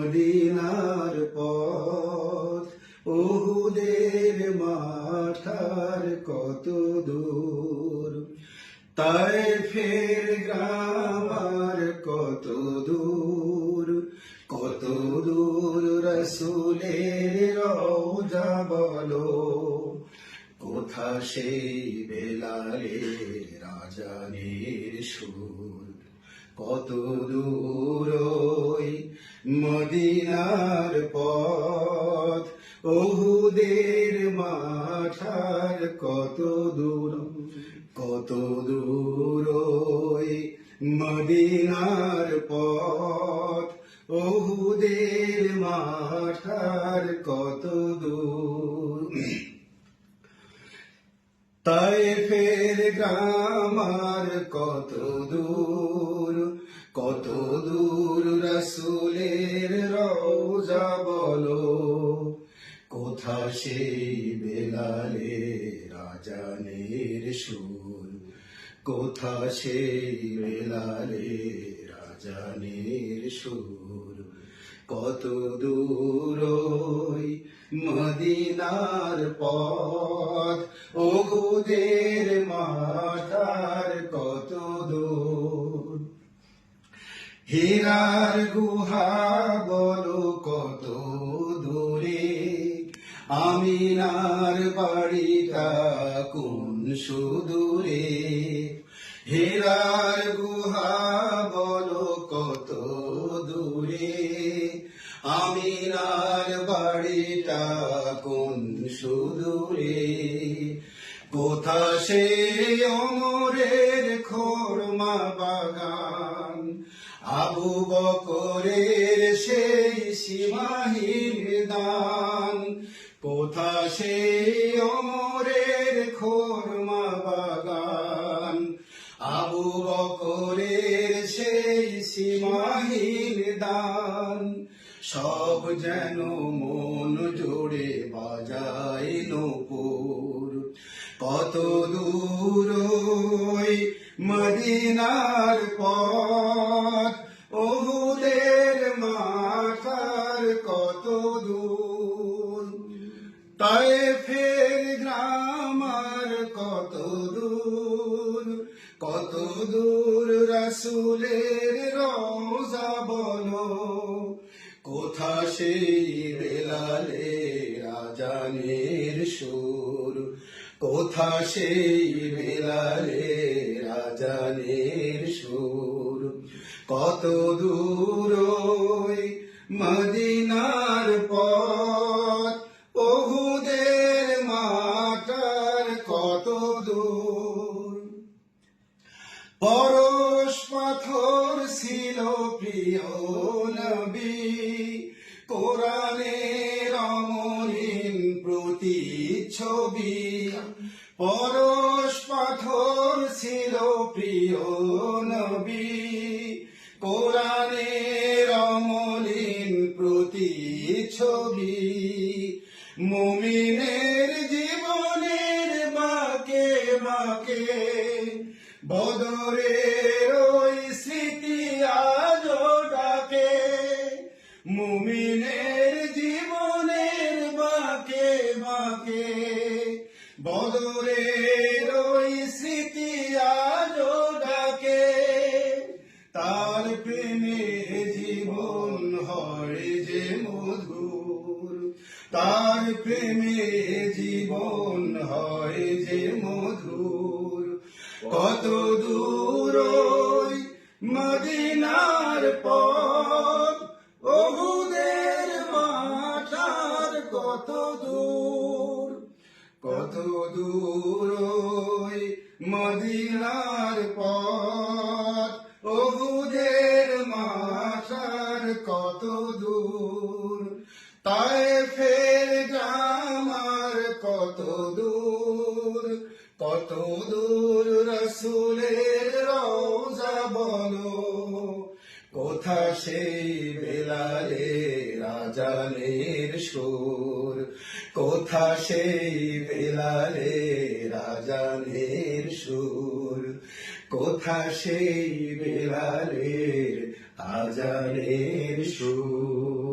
মদিনার পথ। ওহুদের মাঠার কত দূর? তাই ফের গ্রামার কত দূর? কত দূর রসুলের রওজা বলো? কোথা সেই বেলালে রাজানের সুর? কত দূর কত দূর মদিনার পথ? ওহুদের মাঠার কত দূর তাই ফের গ্রামার কত দূর কত দূর রসুলের রোজা বলো? কোথা সেই বেলালে রাজানের সুর? কোথা সেই বেলালে রাজানের সুর? কত দূর মদিনার পথ? ওগুদের মাথার কত দূর? হীরার গুহা বলো কত দূরে? আমিনার বাড়িটা কোন সুদূরে? হীরার গুহা বলো কত দূরে? আমিনার বাড়িটা কোন সুদূরে? কোথা সে অমরের খোরমা বাগান? আবু বকরের সেই সীমাহীন দান। কোথা সে অমরের সীমাহীন দান। সব যেন মন জোড়ে বাজায় নপুর। কত দূর মদিনার পথ, ওহুদের মাথার কত দূর। তাই ফের গ্রামার কত দূর কত দূর রসুলের বলো, কোথা সেই বেলালে রাজানের সুর? কোথা সেই বেলালে রাজানের সুর? কত দূর মদিনার পথ পরশ পাথর ছিল প্রিয় নবী। কোরআনের অমলিন ছবি পরশ পাথর ছিল প্রিয় নবী। কোরআনের অমলিন ছবি মুমিনের জীবনের বাকে বাকে বদরের ওই স্মৃতি আজ ডাকে, মুমিনের জীবনের বাকে বাকে। বদরের ওই স্মৃতি আজ ডাকে, তার প্রেমে জীবন হয় যে মধুর। তার প্রেমে কত দূর মদিনার পথ ওহুদের মাঠার কত দূর? কত দূর মদিনার পথ ওহুদের মাঠার কত দূর? তাই ফের গ্রামার কত দূর? কত দূর কোথা সেই বেলালে রাজানের সুর? কোথা সেই বেলালে রাজানের সুর? কোথা সেই বেলালে আজানের সুর?